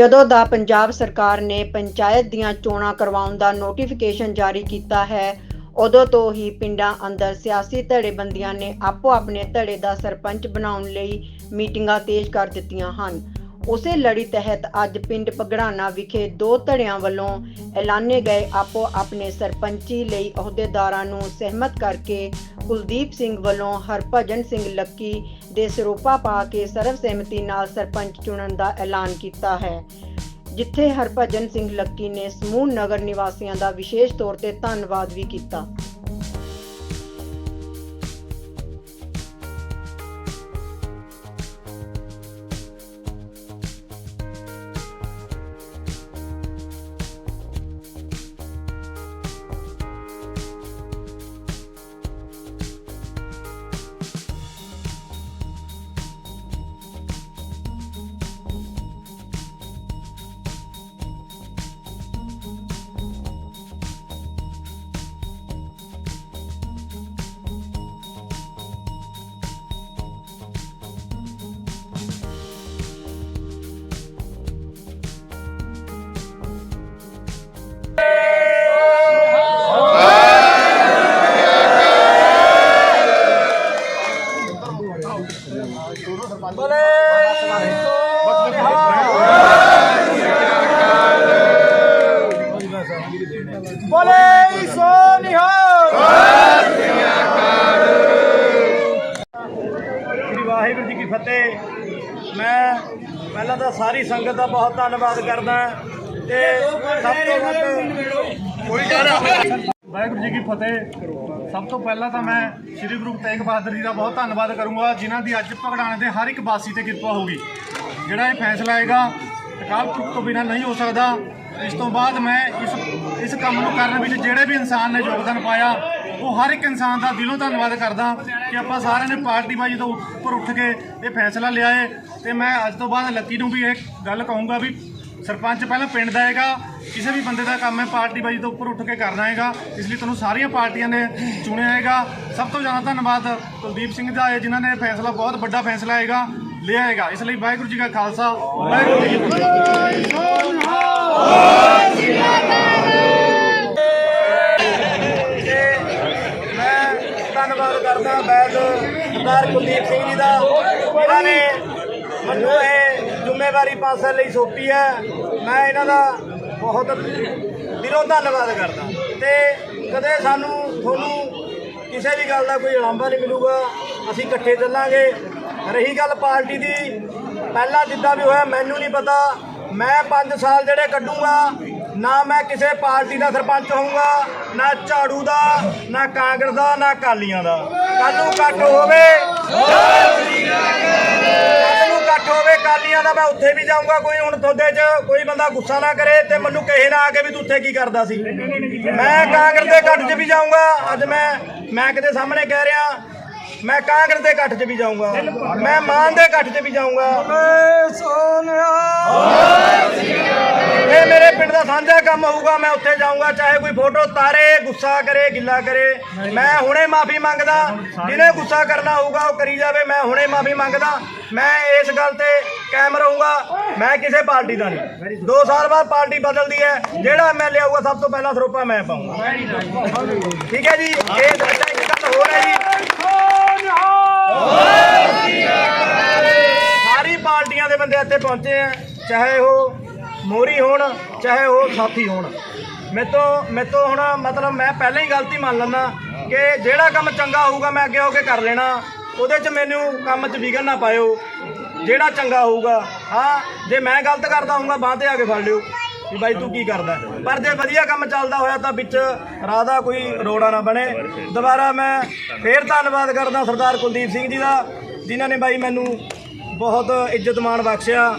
ਜਦੋਂ ਦਾ ਪੰਜਾਬ ਸਰਕਾਰ ਨੇ ਪੰਚਾਇਤ ਦੀਆਂ ਚੋਣਾਂ ਕਰਵਾਉਣ ਦਾ ਨੋਟੀਫਿਕੇਸ਼ਨ ਜਾਰੀ ਕੀਤਾ ਹੈ, ਉਦੋਂ ਤੋਂ ਹੀ ਪਿੰਡਾਂ ਅੰਦਰ ਸਿਆਸੀ ਧੜੇਬੰਦੀਆਂ ਨੇ ਆਪੋ ਆਪਣੇ ਧੜੇ ਦਾ ਸਰਪੰਚ ਬਣਾਉਣ ਲਈ ਮੀਟਿੰਗਾਂ ਤੇਜ਼ ਕਰ ਦਿੱਤੀਆਂ ਹਨ। ਉਸੇ ਲੜੀ ਤਹਿਤ ਅੱਜ ਪਿੰਡ ਪਗੜਾਣਾ ਵਿਖੇ ਦੋ ਧੜਿਆਂ ਵੱਲੋਂ ਐਲਾਨੇ ਗਏ ਆਪੋ ਆਪਣੇ ਸਰਪੰਚੀ ਲਈ ਅਹੁਦੇਦਾਰਾਂ ਨੂੰ ਸਹਿਮਤ ਕਰਕੇ ਕੁਲਦੀਪ ਸਿੰਘ ਵੱਲੋਂ ਹਰਭਜਨ ਸਿੰਘ ਲੱਕੀ ਦੇ ਸਰੋਪਾ ਪਾ ਕੇ ਸਰਵਸਹਿਮਤੀ ਨਾਲ ਸਰਪੰਚ ਚੁਣਨ ਦਾ ਐਲਾਨ ਕੀਤਾ ਹੈ, ਜਿੱਥੇ ਹਰਭਜਨ ਸਿੰਘ ਲੱਕੀ ਨੇ ਸਮੂਹ ਨਗਰ ਨਿਵਾਸੀਆਂ ਦਾ ਵਿਸ਼ੇਸ਼ ਤੌਰ ਤੇ ਧੰਨਵਾਦ ਵੀ ਕੀਤਾ। ਬੋਲੇ ਸੋ ਨਿਹਾਲ ਸ੍ਰੀ ਵਾਹਿਗੁਰੂ ਜੀ ਕੀ ਫਤਿਹ ਮੈਂ ਪਹਿਲਾਂ ਤਾਂ ਸਾਰੀ ਸੰਗਤ ਦਾ ਬਹੁਤ ਧੰਨਵਾਦ ਕਰਦਾ ਤੇ ਸਭ ਤੋਂ ਵੱਧ ਕੋਈ ਵਾਹਿਗੁਰੂ ਜੀ ਕੀ ਫਤਿਹ ਸਭ ਤੋਂ ਪਹਿਲਾਂ ਤਾਂ ਮੈਂ ਸ੍ਰੀ ਗੁਰੂ ਤੇਗ ਬਹਾਦਰ ਜੀ ਦਾ ਬਹੁਤ ਧੰਨਵਾਦ ਕਰੂੰਗਾ, ਜਿਨ੍ਹਾਂ ਦੀ ਅੱਜ ਭਗੜਾਣੇ ਦੇ ਹਰ ਇੱਕ ਵਾਸੀ ਤੇ ਕਿਰਪਾ ਹੋਗੀ ਜਿਹੜਾ ਇਹ ਫੈਸਲਾ ਆਏਗਾ, ਅਕਾਲ ਪੁਰਖ ਤੋਂ ਬਿਨਾਂ ਨਹੀਂ ਹੋ ਸਕਦਾ। ਇਸ ਤੋਂ ਬਾਅਦ ਮੈਂ ਇਸ ਇਸ ਕੰਮ ਨੂੰ ਕਰਨ ਵਿੱਚ ਜਿਹੜੇ ਵੀ ਇਨਸਾਨ ਨੇ ਯੋਗਦਾਨ ਪਾਇਆ, ਉਹ ਹਰ ਇੱਕ ਇਨਸਾਨ ਦਾ ਦਿਲੋਂ ਧੰਨਵਾਦ ਕਰਦਾ ਕਿ ਆਪਾਂ ਸਾਰਿਆਂ ਨੇ ਪਾਰਟੀ ਬਾਜੀ ਤੋਂ ਉੱਪਰ ਉੱਠ ਕੇ ਇਹ ਫੈਸਲਾ ਲਿਆ ਹੈ ਤੇ ਮੈਂ ਅੱਜ ਤੋਂ ਬਾਅਦ ਲੱਕੀ ਨੂੰ ਵੀ ਇਹ ਗੱਲ ਕਹੂੰਗਾ ਵੀ ਸਰਪੰਚ ਪਹਿਲਾਂ ਪਿੰਡ ਦਾ ਹੈਗਾ, ਕਿਸੇ ਵੀ ਬੰਦੇ ਦਾ ਕੰਮ ਹੈ, ਪਾਰਟੀ ਬਾਜੀ ਤੋਂ ਉੱਪਰ ਉੱਠ ਕੇ ਕਰਨਾ ਹੈਗਾ। ਇਸ ਲਈ ਤੁਹਾਨੂੰ ਸਾਰੀਆਂ ਪਾਰਟੀਆਂ ਨੇ ਚੁਣਿਆ ਹੈਗਾ। ਸਭ ਤੋਂ ਜ਼ਿਆਦਾ ਧੰਨਵਾਦ ਕੁਲਦੀਪ ਸਿੰਘ ਦਾ ਹੈ, ਜਿਨ੍ਹਾਂ ਨੇ ਫੈਸਲਾ, ਬਹੁਤ ਵੱਡਾ ਫੈਸਲਾ ਹੈਗਾ, ਲਿਆ ਹੈਗਾ। ਇਸ ਲਈ ਵਾਹਿਗੁਰੂ ਜੀ ਕਾ ਖਾਲਸਾ, ਵਾਹਿਗੁਰੂ ਜੀ ਕੀ ਫਤਿਹ। ਮੈਂ ਧੰਨਵਾਦ ਕਰਦਾ ਬੈਦ ਸਰਦਾਰ ਕੁਲਦੀਪ ਸਿੰਘ ਜੀ ਦਾ। ਜਿਨ੍ਹਾਂ ਨੇ ਮੈਨੂੰ ਇਹ ਜ਼ਿੰਮੇਵਾਰੀ ਪਾਸੇ ਲਈ ਸੌਂਪੀ ਹੈ। ਮੈਂ ਇਹਨਾਂ ਦਾ ਬਹੁਤ ਦਿਲੋਂ ਧੰਨਵਾਦ ਕਰਦਾ। ਤੇ ਕਦੇ ਸਾਨੂੰ ਤੁਹਾਨੂੰ ਕਿਸੇ ਵੀ ਗੱਲ ਦਾ ਕੋਈ ਉਲਾਂਭਾ ਨਹੀਂ ਮਿਲੂਗਾ। ਅਸੀਂ ਇਕੱਠੇ ਚੱਲਾਂਗੇ। ਰਹੀ ਗੱਲ ਪਾਰਟੀ ਦੀ, ਪਹਿਲਾਂ ਜਿੱਦਾਂ ਵੀ ਹੋਇਆ, ਮੈਨੂੰ ਨਹੀਂ ਪਤਾ। ਮੈਂ 5 ਸਾਲ ਜਿਹੜੇ ਕੱਢੂੰਗਾ, ਨਾ ਮੈਂ ਕਿਸੇ ਪਾਰਟੀ ਦਾ ਸਰਪੰਚ ਹੋਊਗਾ, ਨਾ ਝਾੜੂ ਦਾ, ਨਾ ਕਾਂਗਰਸ ਦਾ, ਨਾ ਕਾਲੀਆਂ ਦਾ। ਕੱਲ ਨੂੰ ਇਕੱਠ ਹੋਵੇ। ਇਕੱਠ ਹੋਵੇ ਕਾਲੀਆਂ ਦਾ, ਮੈਂ ਉੱਥੇ ਵੀ ਜਾਊਂਗਾ। ਕੋਈ ਹੁਣ ਤੁਹਾਡੇ 'ਚ ਕੋਈ ਬੰਦਾ ਗੁੱਸਾ ਨਾ ਕਰੇ ਤੇ ਮੈਨੂੰ ਕਹੇ ਨਾ ਆ ਕੇ ਵੀ ਤੂੰ ਉੱਥੇ ਕੀ ਕਰਦਾ ਸੀ। ਮੈਂ ਕਾਂਗਰਸ ਦੇ ਇਕੱਠ 'ਚ ਵੀ ਜਾਊਂਗਾ। ਅੱਜ ਮੈਂ ਮੈਂ ਕਿਤੇ ਸਾਹਮਣੇ ਕਹਿ ਰਿਹਾ, ਮੈਂ ਕਾਂਗਰਸ ਦੇ ਇਕੱਠ 'ਚ ਵੀ ਜਾਊਂਗਾ। ਮੈਂ ਮਾਨ ਦੇ ਇਕੱਠ 'ਚ ਵੀ ਜਾਊਂਗਾ। ਇਹ ਮੇਰੇ ਪਿੰਡ ਦਾ ਸਾਂਝਾ ਕੰਮ ਹੋਊਗਾ ਮੈਂ ਉੱਥੇ ਜਾਊਂਗਾ ਚਾਹੇ ਕੋਈ ਫੋਟੋ ਤਾਰੇ ਗੁੱਸਾ ਕਰੇ ਗਿੱਲਾ ਕਰੇ। ਮੈਂ ਹੁਣੇ ਮਾਫੀ ਮੰਗਦਾ। ਜਿਹਨੇ ਗੁੱਸਾ ਕਰਨਾ ਹੋਊਗਾ ਉਹ ਕਰੀ ਜਾਵੇ ਮੈਂ ਹੁਣੇ ਮਾਫੀ ਮੰਗਦਾ। ਮੈਂ ਇਸ ਗੱਲ ਤੇ ਕਾਇਮ ਰਹੂੰਗਾ। ਮੈਂ ਕਿਸੇ ਪਾਰਟੀ ਦਾ ਨਹੀਂ। 2 ਸਾਲ ਬਾਅਦ ਪਾਰਟੀ ਬਦਲਦੀ ਹੈ। ਜਿਹੜਾ ਐਮਐਲਏ ਆਊਗਾ ਸਭ ਤੋਂ ਪਹਿਲਾਂ ਸਰੋਪਾ ਮੈਂ ਪਾਉਂਗਾ ਠੀਕ ਹੈ ਜੀ? ਇਹ ਦੱਸਿਆ ਇੱਕ ਗੱਲ ਹੋਰ ਹੈ ਜੀ। ਸਾਰੀ ਪਾਰਟੀਆਂ ਦੇ ਬੰਦੇ ਇੱਥੇ ਪਹੁੰਚੇ ਆ। ਚਾਹੇ ਉਹ ਮੋਰੀ ਹੋਣ, ਚਾਹੇ ਉਹ ਸਾਥੀ ਹੋਣ। ਮੇਤੋਂ ਮੇਤੋਂ ਹੁਣ ਮਤਲਬ ਮੈਂ ਪਹਿਲਾਂ ਹੀ ਗਲਤੀ ਮੰਨ ਲੈਂਦਾ ਕਿ ਜਿਹੜਾ ਕੰਮ ਚੰਗਾ ਹੋਊਗਾ ਮੈਂ ਅੱਗੇ ਹੋ ਕੇ ਕਰ ਲੈਣਾ। ਉਹਦੇ 'ਚ ਮੈਨੂੰ ਕੰਮ 'ਚ ਵਿਗਨ ਨਾ ਪਾਇਓ। ਜਿਹੜਾ ਚੰਗਾ ਹੋਊਗਾ, ਹਾਂ, ਜੇ ਮੈਂ ਗਲਤ ਕਰਦਾ ਹੋਊਗਾ, ਬਾਂਹ ਤੇ ਆ ਕੇ ਫੜ ਲਿਓ। ਵੀ ਬਾਈ ਤੂੰ ਕੀ ਕਰਦਾ? ਪਰ ਜੇ ਵਧੀਆ ਕੰਮ ਚੱਲਦਾ ਹੋਇਆ ਤਾਂ ਵਿੱਚ ਰਾਹ ਦਾ ਕੋਈ ਰੋੜਾ ਨਾ ਬਣੇ। ਦੁਬਾਰਾ ਮੈਂ ਫੇਰ ਧੰਨਵਾਦ ਕਰਦਾ ਸਰਦਾਰ ਕੁਲਦੀਪ ਸਿੰਘ ਜੀ ਦਾ, ਜਿਨ੍ਹਾਂ ਨੇ ਬਾਈ ਮੈਨੂੰ ਬਹੁਤ ਇੱਜ਼ਤ ਮਾਣ ਬਖਸ਼ਿਆ।